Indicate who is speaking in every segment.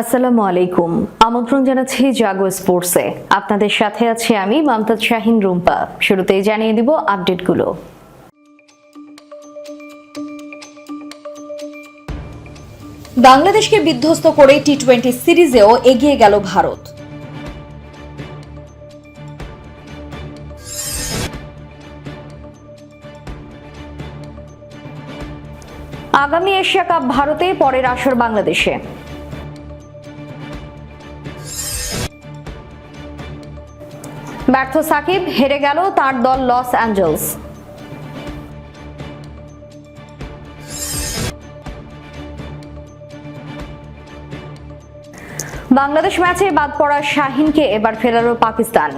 Speaker 1: আসসালামু আলাইকুম। আমন্ত্রণ জানাচ্ছি জাগো স্পোর্টসে। আপনাদের সাথে আছি আমি মমতাজ শাহিন রুম্পা। শুরুতেই জানিয়ে দিব আপডেটগুলো।
Speaker 2: বাংলাদেশকে বিধ্বস্ত করে টি টোয়েন্টি সিরিজেও এগিয়ে গেল ভারত।
Speaker 1: আগামী এশিয়া কাপ ভারতে পরের আসর বাংলাদেশে। ব্যর্থ সাকিব, হেরে গেল তার দল লস অ্যাঞ্জেলস। বাংলাদেশ ম্যাচে বাদ পড়া শাহিনকে এবার ফেরালো পাকিস্তান।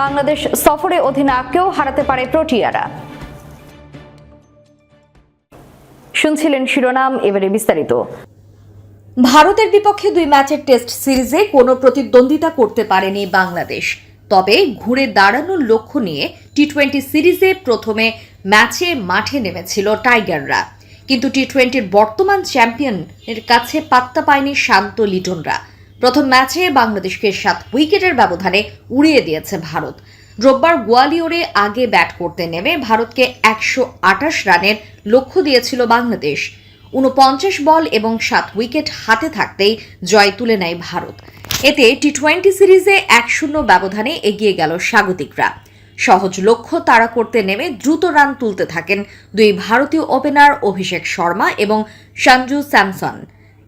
Speaker 1: বাংলাদেশ সফরে অধিনায়ককেও হারাতে পারে প্রোটিয়ারা। শুনছিলেন শিরোনাম, এবারে বিস্তারিত।
Speaker 2: ভারতের বিপক্ষে দুই ম্যাচের টেস্ট সিরিজে কোনো প্রতিদ্বন্দ্বিতা করতে পারেনি বাংলাদেশ। তবে ঘুরে দাঁড়ানোর লক্ষ্য নিয়ে টি টোয়েন্টি সিরিজে প্রথমে ম্যাচে মাঠে নেমেছিল টাইগাররা। কিন্তু টি টোয়েন্টির বর্তমান চ্যাম্পিয়নের কাছে পাত্তা পায়নি শান্ত লিটনরা। প্রথম ম্যাচে বাংলাদেশকে সাত উইকেটের ব্যবধানে উড়িয়ে দিয়েছে ভারত। রোববার গোয়ালিয়রে আগে ব্যাট করতে নেমে ভারতকে একশো আটাশ রানের লক্ষ্য দিয়েছিল বাংলাদেশ। উনপঞ্চাশ বল এবং সাত উইকেট হাতে থাকতেই জয় তুলে নেয় ভারত। এতে টি টোয়েন্টি সিরিজে এক শূন্য ব্যবধানে এগিয়ে গেল স্বাগতিকরা। সহজ লক্ষ্য তাড়া করতে নেমে দ্রুত রান তুলতে থাকেন দুই ভারতীয় ওপেনার অভিষেক শর্মা এবং সঞ্জু স্যামসন।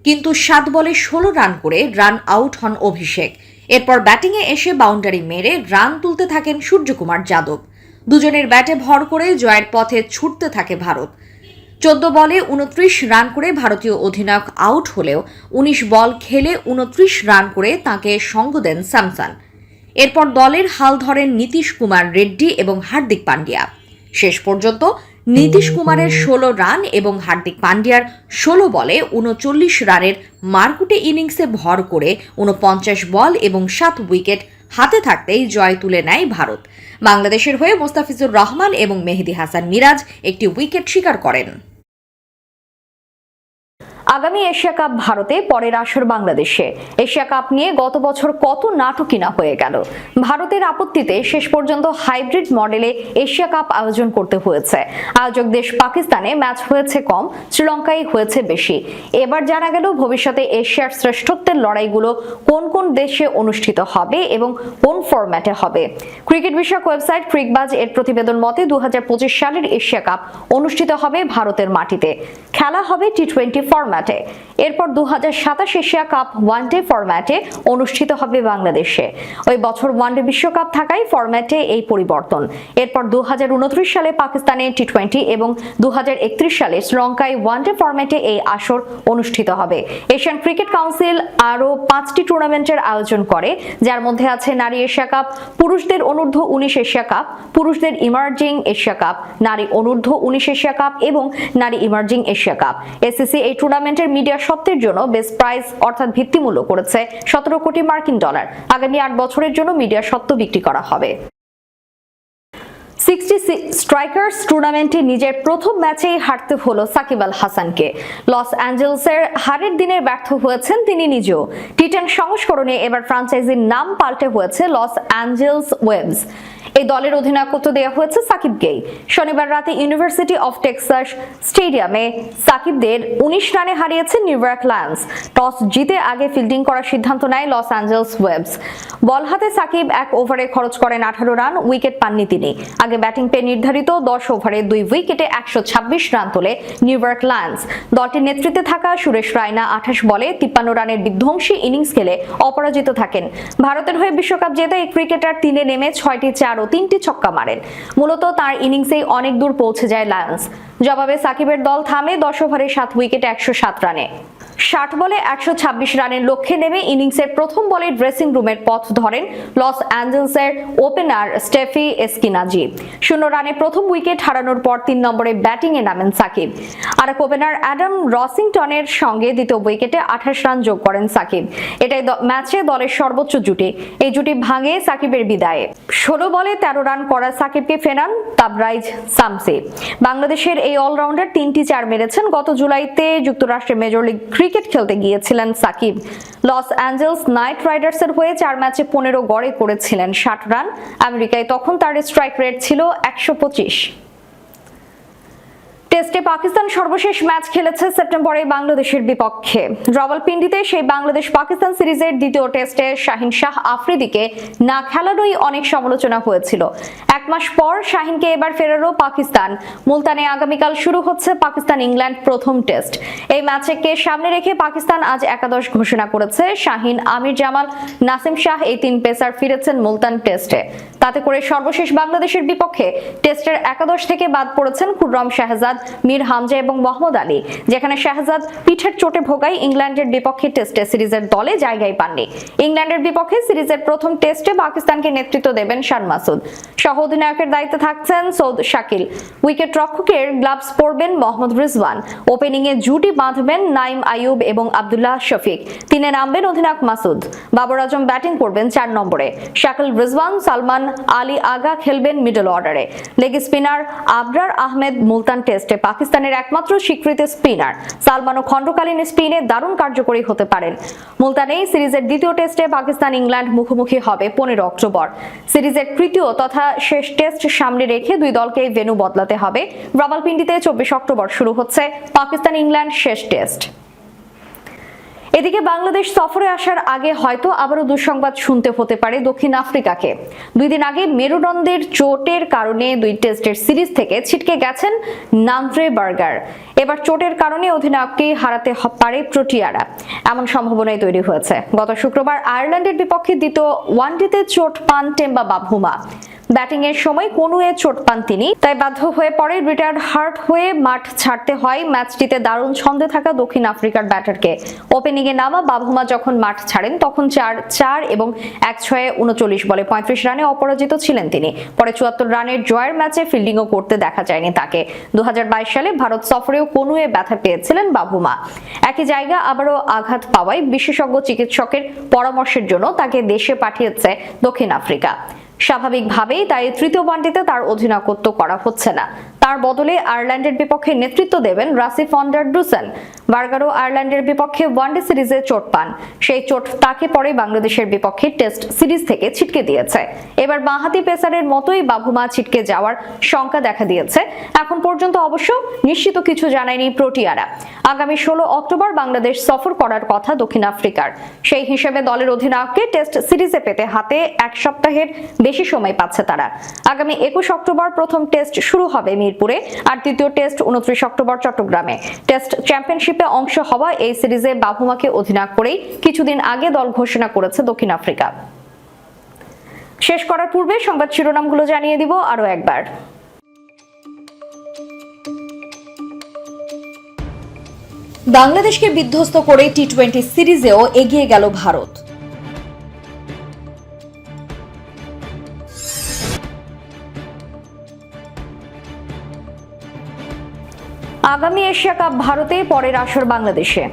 Speaker 2: কিন্তু সাত বলে ষোলো রান করে রান আউট হন অভিষেক। এরপর ব্যাটিংয়ে এসে বাউন্ডারি মেরে রান তুলতে থাকেন সূর্যকুমার যাদব। দুজনের ব্যাটে ভর করে জয়ের পথে ছুটতে থাকে ভারত। চোদ্দ বলে উনত্রিশ রান করে ভারতীয় অধিনায়ক আউট হলেও উনিশ বল খেলে উনত্রিশ রান করে তাকে সঙ্গ দেন স্যামসান। এরপর দলের হাল ধরেন নীতিশ কুমার রেড্ডি এবং হার্দিক পান্ডিয়া। শেষ পর্যন্ত নীতিশ কুমারের ষোলো রান এবং হার্দিক পান্ডিয়ার ষোলো বলে উনচল্লিশ রানের মারকুটে ইনিংসে ভর করে উনপঞ্চাশ বল এবং সাত উইকেট হাতে থাকতেই জয় তুলে নেয় ভারত। বাংলাদেশের হয়ে মোস্তাফিজুর রহমান এবং মেহেদি হাসান মিরাজ একটি উইকেট শিকার করেন।
Speaker 1: আগামী এশিয়া কাপ ভারতে, পরের আসর বাংলাদেশে। এশিয়া কাপ নিয়ে গত বছর কত নাটকই না হয়ে গেল। ভারতের আপত্তিতে শেষ পর্যন্ত হাইব্রিড মডেলে এশিয়া কাপ আয়োজন করতে হয়েছে। আয়োজক দেশ পাকিস্তানে ম্যাচ হয়েছে কম শ্রীলঙ্কায় হয়েছে বেশি। এবার জানা গেল ভবিষ্যতে এশিয়ার শ্রেষ্ঠত্বের লড়াইগুলো কোন কোন দেশে অনুষ্ঠিত হবে এবং কোন ফরম্যাটে হবে। ক্রিকেট বিষয়ক ওয়েবসাইট ক্রিকবাজ এর প্রতিবেদন মতে দু হাজার পঁচিশ সালের এশিয়া কাপ অনুষ্ঠিত হবে ভারতের মাটিতে। খেলা হবে টি টোয়েন্টি ফরম্যাটে। এরপর দু হাজার সাতাশ এশিয়া কাপ ওয়ানডে ফরম্যাটে অনুষ্ঠিত হবে বাংলাদেশে। ওই বছর ওয়ানডে বিশ্বকাপ থাকায় ফরম্যাটে এই পরিবর্তন। এরপর দু সালে পাকিস্তানে টি টোয়েন্টি এবং দু সালে শ্রীলঙ্কায় ওয়ানডে ফরম্যাটে এই আসর অনুষ্ঠিত হবে। এশিয়ান ক্রিকেট কাউন্সিল আরও পাঁচটি টুর্নামেন্টের আয়োজন করে, যার মধ্যে আছে নারী এশিয়া কাপ, পুরুষদের অনূর্ধ্ব উনিশ এশিয়া কাপ, পুরুষদের ইমার্জিং এশিয়া কাপ, নারী অনূর্ধ্ব উনিশ এশিয়া কাপ এবং নারী ইমার্জিং এশিয়া কাপ। এসিসি এই টুর্নামেন্টের মিডিয়া সত্ত্বের জন্য বেস্ট প্রাইজ অর্থাৎ ভিত্তিমূল্য করেছে সতেরো কোটি মার্কিন ডলার। আগামী আট বছরের জন্য মিডিয়া সত্ত্ব বিক্রি করা হবে। সিক্সটি স্ট্রাইকার্স টুর্নামেন্টে নিজের প্রথম ম্যাচেই হারতে হলো সাকিব আল হাসানকে। লস অ্যাঞ্জেলসের হারের দিনে ব্যর্থ হয়েছেন তিনি নিজেও। টি টেন সংস্করণে এবার ফ্রাঞ্চাইজির নাম পাল্টে হয়েছে লস অ্যাঞ্জেলস ওয়েবস। এই দলের অধিনায়কত্ব দেওয়া হয়েছে সাকিবকেই শনিবার রাতে ইউনিভার্সিটি অফ টেক্সাস স্টেডিয়ামে সাকিবদের উনিশ রানে হারিয়েছে নিউইয়র্ক লায়ন্স টস জিতে আগে ফিল্ডিং করার সিদ্ধান্ত নেয় লস অ্যাঞ্জেলস ওয়েবস বল হাতে সাকিব এক ওভারে খরচ করেন আঠারো রান, উইকেট পাননি তিনি। আগে ব্যাটিং পেয়ে নির্ধারিত দশ ওভারে দুই উইকেটে একশো ছাব্বিশ রান তোলে নিউইয়র্ক লায়ন্স দলটির নেতৃত্বে থাকা সুরেশ রায়না আঠাশ বলে তিপ্পান্ন রানের বিধ্বংসী ইনিংস খেলে অপরাজিত থাকেন। ভারতের হয়ে বিশ্বকাপ জেতা এই ক্রিকেটার তিনে নেমে ছয়টি চার ও তিনটি ছক্কা মারেন। মূলত তার ইনিংসেই অনেক দূর পৌঁছে যায় লায়ন্স। জবাবে সাকিবের দল থামে দশ ওভারে সাত উইকেটে একশো সাত রানে। ষাট বলে একশো ছাব্বিশ রানের লক্ষ্যে নেমে ইনিংসের প্রথম বলে ড্রেসিং রুমের পথ ধরেন লস অ্যাঞ্জেলসের ওপেনার স্টেফি এসকিনাজি। শূন্য রানে প্রথম উইকেট হারানোর পর তিন নম্বরে ব্যাটিংয়ে নামেন সাকিব। আর ওপেনার অ্যাডাম রসিংটনের সঙ্গে দ্বিতীয় উইকেটে আঠাশ রান যোগ করেন সাকিব। এটাই ম্যাচে দলের সর্বোচ্চ জুটি। এই জুটি ভাঙে সাকিবের বিদায়ে। ষোলো বলে তেরো রান করা সাকিবকে ফেরান তাবরাইজ সামসে। বাংলাদেশের এই অলরাউন্ডার তিনটি চার মেরেছেন। গত জুলাইতে যুক্তরাষ্ট্রে মেজর লিগ ক্রিকেট খেলতে গিয়েছিলেন সাকিব। লস অ্যাঞ্জেলস নাইট রাইডার্সের হয়ে চার ম্যাচে পনেরো গড়ে করেছিলেন ষাট রান। আমেরিকায় তখন তার স্ট্রাইক রেট ছিল একশো পঁচিশ। টেস্টে পাকিস্তান সর্বশেষ ম্যাচ খেলেছে সেপ্টেম্বরে বাংলাদেশের বিপক্ষে। রাওয়ালপিন্ডিতে সেই বাংলাদেশ পাকিস্তান সিরিজের দ্বিতীয় টেস্টে শাহিন শাহ আফ্রিদিকে না খেলানোই অনেক সমালোচনা হয়েছিল। এক মাস পর শাহিনকে এবার ফেরারও পাকিস্তান। মুলতানে আগামীকাল শুরু হচ্ছে পাকিস্তান ইংল্যান্ড প্রথম টেস্ট। এই ম্যাচকে সামনে রেখে পাকিস্তান আজ একাদশ ঘোষণা করেছে শাহিন আমির জামাল। নাসিম শাহ এই তিন পেসার ফিরেছেন মুলতান টেস্টে। তাতে করে সর্বশেষ বাংলাদেশের বিপক্ষে টেস্টের একাদশ থেকে বাদ পড়েছেন খুররম শাহজাদ। মীর হামজা এবং মোহাম্মদ আলী, যেখানে শাহজাদ পিঠের চোটে ভোগায় ইংল্যান্ডের বিপক্ষে টেস্টে সিরিজের দলে জায়গায় পাননি। ইংল্যান্ডের বিপক্ষে সিরিজের প্রথম টেস্টে পাকিস্তানকে নেতৃত্ব দেবেন শান মাসুদ। সহ অধিনায়কের দায়িত্বে থাকছেন সৌদ শাকিল। উইকেট রক্ষকের গ্লাভস পরবেন মোহাম্মদ রিজওয়ান। ওপেনিং এ জুটি বাঁধবেন নাইম আইয়ুব এবং আব্দুল্লাহ শফিক। তিনে নামবেন অধিনায়ক মাসুদ। বাবর আজম ব্যাটিং করবেন চার নম্বরে। শাকিল, রিজওয়ান, সালমান, আলী আগা খেলবেন মিডল অর্ডারে। লেগ স্পিনার আবরার আহমেদ মুলতান টেস্টে পাকিস্তানের একমাত্র স্বীকৃত স্পিনার। সালমান ও খণ্ডকালীন স্পিনে দারুণ কার্যকরী হতে পারেন। মুলতানে সিরিজের দ্বিতীয় টেস্টে পাকিস্তান ইংল্যান্ড মুখোমুখি হবে পনেরো অক্টোবর। সিরিজের তৃতীয় তথা শেষ টেস্ট সামনে রেখে দুই দলকে ভেনু বদলাতে হবে। রাওয়ালপিন্ডিতে চব্বিশ অক্টোবর শুরু হচ্ছে পাকিস্তান ইংল্যান্ড শেষ টেস্ট। এদিকে বাংলাদেশ সফরে আসার আগে হয়তো আবারও দুঃসংবাদ শুনতে হতে পারে দক্ষিণ আফ্রিকাকে। দুই দিন আগে মেরুদণ্ডের চোটের কারণে দুই টেস্টের সিরিজ থেকে ছিটকে গেছেন নান্দ্রে বার্গার। এবার চোটের কারণে অধিনায়ককে হারাতে পারে প্রোটিয়ারা। এমন সম্ভাবনাই তৈরি হয়েছে। গত শুক্রবার আয়ারল্যান্ডের বিপক্ষে দ্বিতীয় ওয়ানডেতে চোট পান টেম্বা বাভুমা ব্যাটিং এর সময় কোনুয়ে চোট পান তিনি, তাই বাধ্য হয়ে পড়ে রিটায়ার্ড হার্ট হয়ে মাঠ ছাড়তে হয়। ম্যাচটিতে দারুণ ছন্দে থাকা দক্ষিণ আফ্রিকার ব্যাটারকে। ওপেনিং এ নামা বাভুমা যখন মাঠ ছাড়েন, তখন চার চার এবং এক ছয়ে উনচল্লিশ বলে পঁয়ত্রিশ রানে অপরাজিত ছিলেন তিনি। পরে চুয়াত্তর রানের জয়ের ম্যাচে ফিল্ডিংও করতে দেখা যায়নি তাকে। দু হাজার বাইশ সালে ভারত সফরেও কোনুয়ে ব্যথা পেয়েছিলেন বাভুমা একই জায়গা আবারও আঘাত পাওয়ায় বিশেষজ্ঞ চিকিৎসকের পরামর্শের জন্য তাকে দেশে পাঠিয়েছে দক্ষিণ আফ্রিকা। স্বাভাবিকভাবেই তাই তৃতীয় ওয়ানডেতে তার অধিনায়কত্ব করা হচ্ছে না। তার বদলে আয়ারল্যান্ডের বিপক্ষে নেতৃত্ব দেবেন রাসিফ ফন্ডার ডুসেন। বার্গারও আয়ারল্যান্ডের বিপক্ষে ওয়ানডে সিরিজে চোট পান। সেই চোট তাকে পরে বাংলাদেশের বিপক্ষে টেস্ট সিরিজ থেকে ছিটকে দিয়েছে। এবার বাঁহাতি পেসারের মতোই বাভুমা ছিটকে যাওয়ার শঙ্কা দেখা দিয়েছে। এখন পর্যন্ত অবশ্য নিশ্চিত কিছু জানায়নি প্রোটিয়ারা। আগামী ষোলো অক্টোবর বাংলাদেশ সফর করার কথা দক্ষিণ আফ্রিকার। সেই হিসেবে দলের অধিনায়ককে টেস্ট সিরিজে পেতে হাতে এক সপ্তাহের বেশি সময় পাচ্ছে তারা। আগামী একুশ অক্টোবর প্রথম টেস্ট শুরু হবে মিরপুরে, আর দ্বিতীয় টেস্ট উনত্রিশ অক্টোবর চট্টগ্রামে। টেস্ট চ্যাম্পিয়নশিপে অংশ হওয়া এই সিরিজে বাভুমাকে অধিনায়ক করেই কিছুদিন আগে দল ঘোষণা করেছে দক্ষিণ আফ্রিকা। শেষ করার পূর্বে সংবাদ শিরোনামগুলো জানিয়ে দিব আরও একবার।
Speaker 2: বাংলাদেশকে বিধ্বস্ত করে টি টোয়েন্টি সিরিজেও এগিয়ে গেল ভারত।
Speaker 1: আগামী এশিয়া কাপ ভারতে, পরের আসর বাংলাদেশে।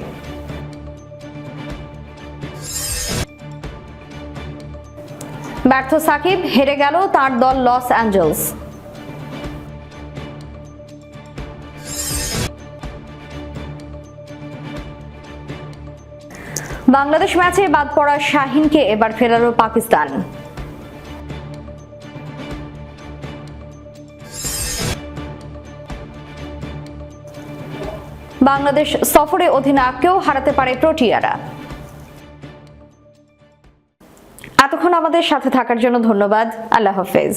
Speaker 1: ব্যর্থ সাকিব, হেরে গেল তার দল লস অ্যাঞ্জেলস। বাংলাদেশ ম্যাচে বাদ পড়া শাহিনকে এবার ফেরালো পাকিস্তান। বাংলাদেশ সফরে অধিনায়ককেও হারাতে পারে প্রোটিয়ারা। এতক্ষণ আমাদের সাথে থাকার জন্য ধন্যবাদ। আল্লাহ হাফেজ।